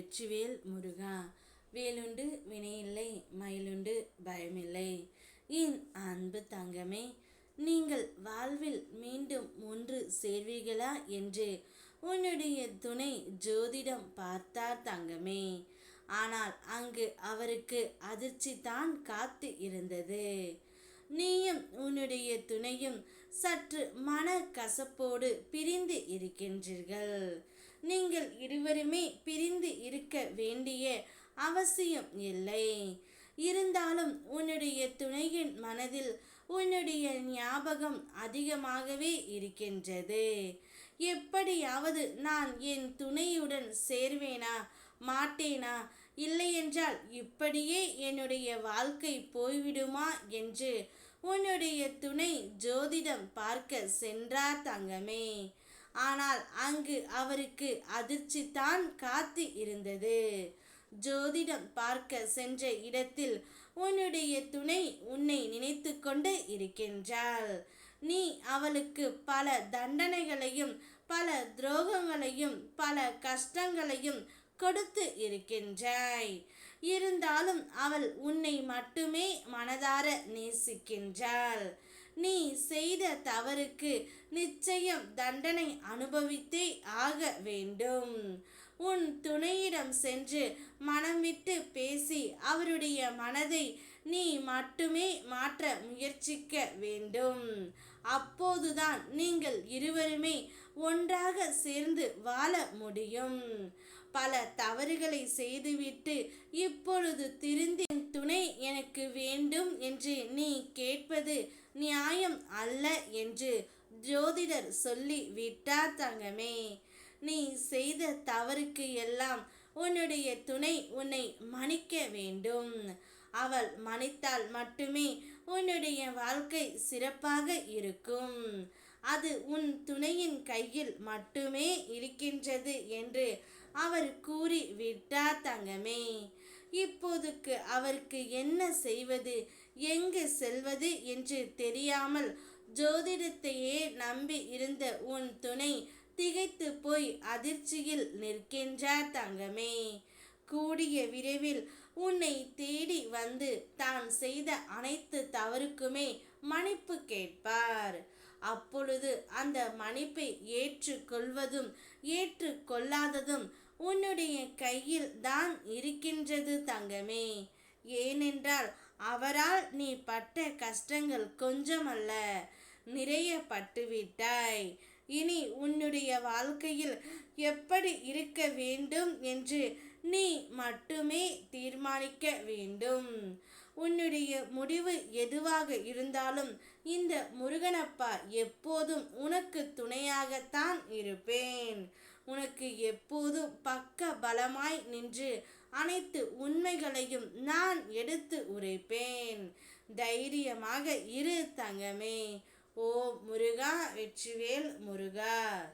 வெற்றிவேல் முருகா வேலுண்டு வினையில்லை மயிலுண்டு பயமில்லை. என் அன்பு தங்கமே நீங்கள் வாழ்வில் மீண்டும் ஒன்று சேர்வீர்களா என்று உன்னுடைய துணை ஜோதிடம் பார்த்தார் தங்கமே. ஆனால் அங்கு அவருக்கு அதிர்ச்சி தான் காத்து இருந்தது. நீயும் உன்னுடைய துணையும் சற்று மன கசப்போடு பிரிந்து இருக்கின்றீர்கள். நீங்கள் இருவருமே பிரிந்து இருக்க வேண்டிய அவசியம் இல்லை. இருந்தாலும் உன்னுடைய துணையின் மனதில் உன்னுடைய ஞாபகம் அதிகமாகவே இருக்கின்றது. எப்படியாவது நான் என் துணையுடன் சேர்வேனா மாட்டேனா? இல்லையென்றால் இப்படியே என்னுடைய வாழ்க்கை போய்விடுமா என்று உன்னுடைய துணை ஜோதிடம் பார்க்க சென்றார் தங்கமே. ஆனால் அங்கு அவருக்கு அதிர்ச்சி தான் காத்து இருந்தது. ஜோதிடம் பார்க்க சென்ற இடத்தில் உன்னுடைய துணை உன்னை நினைத்து கொண்டு இருக்கின்றாள். நீ அவளுக்கு பல தண்டனைகளையும் பல துரோகங்களையும் பல கஷ்டங்களையும் கொடுத்து இருக்கின்றாய். இருந்தாலும் அவள் உன்னை மட்டுமே மனதார நேசிக்கின்றாள். நீ செய்த தவறுக்கு நிச்சயம் தண்டனை அனுபவித்தே ஆக வேண்டும். உன் துணையிடம் சென்று மனம் விட்டு பேசி அவருடைய மனதை நீ மட்டுமே மாற்ற முயற்சிக்க வேண்டும். அப்போதுதான் நீங்கள் இருவருமே ஒன்றாக சேர்ந்து வாழ முடியும். பல தவறுகளை செய்துவிட்டு இப்பொழுது திருந்தி துணை எனக்கு வேண்டும் என்று நீ கேட்பது நியாயம் அல்ல என்று ஜோதிடர் சொல்லி விட்டார் தங்கமே. நீ செய்த தவறுக்கு எல்லாம் உன்னுடைய துணை உன்னை மன்னிக்க வேண்டும். அவள் மன்னித்தால் மட்டுமே உன்னுடைய வாழ்க்கை சிறப்பாக இருக்கும். அது உன் துணையின் கையில் மட்டுமே இருக்கின்றது என்று அவர் கூறி விட்டார் தங்கமே. இப்போதுக்கு அவருக்கு என்ன செய்வது? எங்கு செல்வது என்று தெரியாமல் ஜோதிடத்தையே நம்பி இருந்த உன் துணை திகைத்து போய் அதிர்ச்சியில் நிற்கின்றார் தங்கமே. கூடிய விரைவில் உன்னை தேடி வந்து தான் செய்த அனைத்து தவறுக்குமே மன்னிப்பு கேட்பார். அப்பொழுது அந்த மன்னிப்பை ஏற்றுக்கொள்வதும் ஏற்றுக்கொள்ளாததும் உன்னுடைய கையில் தான் இருக்கின்றது தங்கமே. ஏனென்றால் அவரால் நீ பட்ட கஷ்டங்கள் கொஞ்சமல்ல நிறைய பட்டுவிட்டாய் இனி உன்னுடைய வாழ்க்கையில் எப்படி இருக்க வேண்டும் என்று நீ மட்டுமே தீர்மானிக்க வேண்டும். உன்னுடைய முடிவு எதுவாக இருந்தாலும் இந்த முருகனப்பா எப்போதும் உனக்கு துணையாகத்தான் இருப்பேன். உனக்கு எப்போதும் பக்க பலமாய் நின்று அனைத்து உண்மைகளையும் நான் எடுத்து உரைப்பேன். தைரியமாக இரு தங்கமே. ஓ முருகா வெற்றிவேல் முருகா.